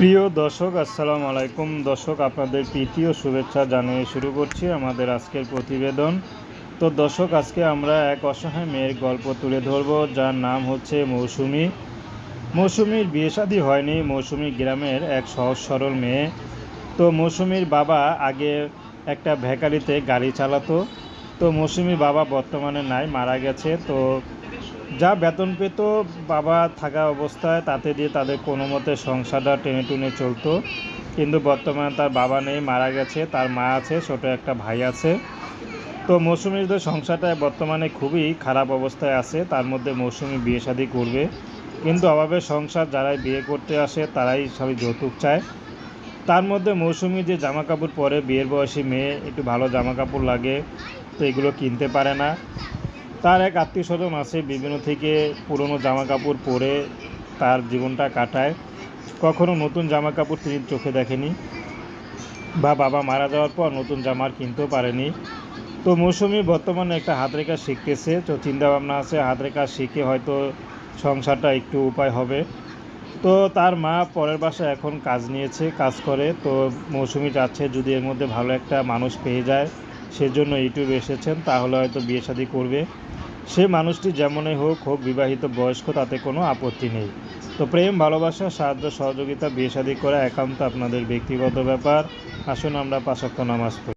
প্রিয় দর্শক, আসসালামু আলাইকুম। দর্শক, আপনাদের তৃতীয় শুভেচ্ছা জানিয়ে শুরু করছি আমাদের আজকের প্রতিবেদন। তো দর্শক, আজকে আমরা এক অসহায় মেয়ের গল্প তুলে ধরব, যার নাম হচ্ছে মৌসুমি। মৌসুমির বিয়ে শাদী হয়নি, মৌসুমি গ্রামের এক সহজ সরল মেয়ে। তো মৌসুমির বাবা আগে একটা ভ্যাকারিতে গাড়ি চালাতো। তো মৌসুমির বাবা বর্তমানে নাই, মারা গেছে। তো যা বেতন পেত বাবা থাকা অবস্থায়, তাতে দিয়ে তাদের কোনো মতে সংসারটা টেনে টুনে চলতো। কিন্তু বর্তমানে তার বাবা নেই, মারা গেছে, তার মা আছে, ছোট একটা ভাই আছে। তো মৌসুমির যে সংসারটা বর্তমানে খুবই খারাপ অবস্থায় আছে, তার মধ্যে মৌসুমি বিয়ে শাদী করবে। কিন্তু অভাবে সংসার, যারাই বিয়ে করতে আসে, তারাই সবই যৌতুক চায়। তার মধ্যে মৌসুমি যে জামা কাপড় পরে, বিয়ের বয়সী মেয়ে, একটু ভালো জামা কাপড় লাগে, তো এগুলো কিনতে পারে না। তার এক আত্মীয় স্বজন আছে, বিভিন্ন থেকে পুরনো জামা কাপড় পরে তার জীবনটা কাটায়। কখনো নতুন জামা কাপড় তিনি চোখে দেখেনি বা বাবা মারা যাওয়ার পর নতুন জামা কিনতেও পারেনি। তো মৌসুমি বর্তমানে একটা হাত রেখা শিখতেছে, তো চিন্তাভাবনা আছে হাত রেখা শিখে হয়তো সংসারটা একটু উপায় হবে। তো তার মা পরের বাসায় এখন কাজ নিয়েছে, কাজ করে, তো মৌসুমি চাচ্ছে যদি এর মধ্যে ভালো একটা মানুষ পেয়ে যায়। সেজন্য ইউটিউবে এসেছেন, তাহলে হয়তো বিয়ে শাদি করবে। সে মানুষটি যেমনই হোক হোক বিবাহিত বয়স্ক, তাতে কোনো আপত্তি নেই। তো প্রেম, ভালোবাসা, সাহায্য, সহযোগিতা, বিয়ে শাদি করা একান্ত আপনাদের ব্যক্তিগত ব্যাপার। আসুন আমরা পাশাক্ত নামাজ পড়ি।